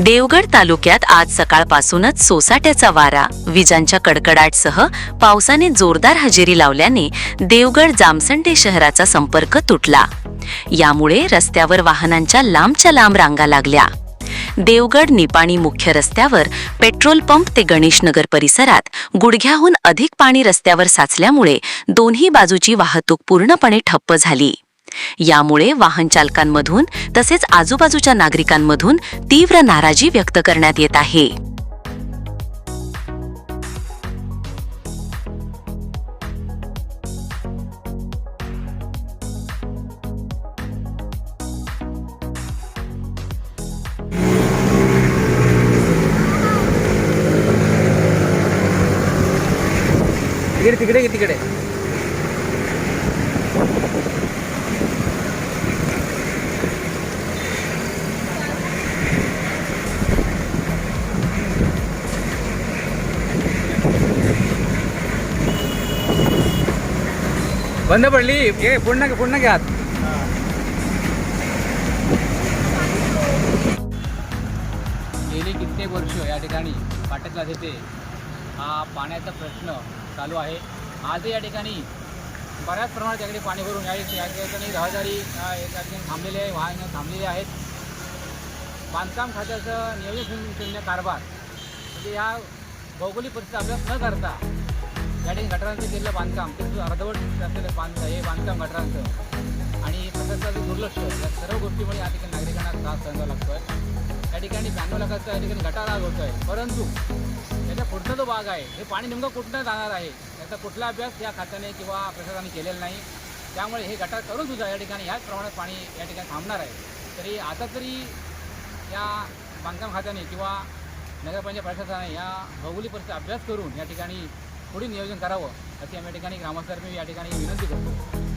देवगड तालुक्यात आज सकाळपासूनच सोसाट्याचा वारा. विजांच्या कडकडाटसह पावसाने जोरदार हजेरी लावल्याने देवगड जामसंडे शहराचा संपर्क तुटला. यामुळे रस्त्यावर वाहनांच्या लांबच्या लांब रांगा लागल्या. देवगड निपाणी मुख्य रस्त्यावर पेट्रोल पंप ते गणेशनगर परिसरात गुडघ्याहून अधिक पाणी रस्त्यावर साचल्यामुळे दोन्ही बाजूची वाहतूक पूर्णपणे ठप्प झाली. यामुळे वाहन चालकांमधून तसेच आजूबाजूच्या नागरिकांमधून तीव्र नाराजी व्यक्त करण्यात येत आहे. तिकडे तिकडे की तिकडे. बंद पडली. ये पूर्ण पुन्हा घ्या गेली कित्येक वर्ष या ठिकाणी पाटकला येथे हा पाण्याचा प्रश्न चालू आहे. आजही या ठिकाणी बऱ्याच प्रमाणात याकडे पाणी भरून या ठिकाणी रहदारी या ठिकाणी थांबलेले आहे वाहनं थांबलेले आहेत. बांधकाम खात्याचं नियोजन शून्य शून्य कारभार. म्हणजे या भौगोलिक परिस्थिती अभ्यास न करता या ठिकाणी गटारांचं केलेलं बांधकाम ते अर्धवट असलेलं बांध हे बांधकाम गटारांचं. आणि प्रशासनाचं दुर्लक्ष. या सर्व गोष्टीमुळे या ठिकाणी नागरिकांना त्रास सहन लागतो आहे या ठिकाणी ब्याण्णव लाखाचा या ठिकाणी गटार आग होतो आहे परंतु त्याच्या पुढचा जो भाग आहे हे पाणी नेमकं कुठनं जाणार आहे याचा कुठला अभ्यास या खात्याने किंवा प्रशासनाने केलेला नाही. त्यामुळे हे गटार करून सुद्धा या ठिकाणी ह्याच प्रमाणात पाणी या ठिकाणी थांबणार आहे. तरी आता तरी या बांधकाम खात्याने किंवा नगरपालिका प्रशासनाने या भौगोलिक परिस्थिती अभ्यास करून या ठिकाणी थोडी नियोजन करावं अशी आम्ही या ठिकाणी ग्रामस्थांनी या ठिकाणी विनंती करतो.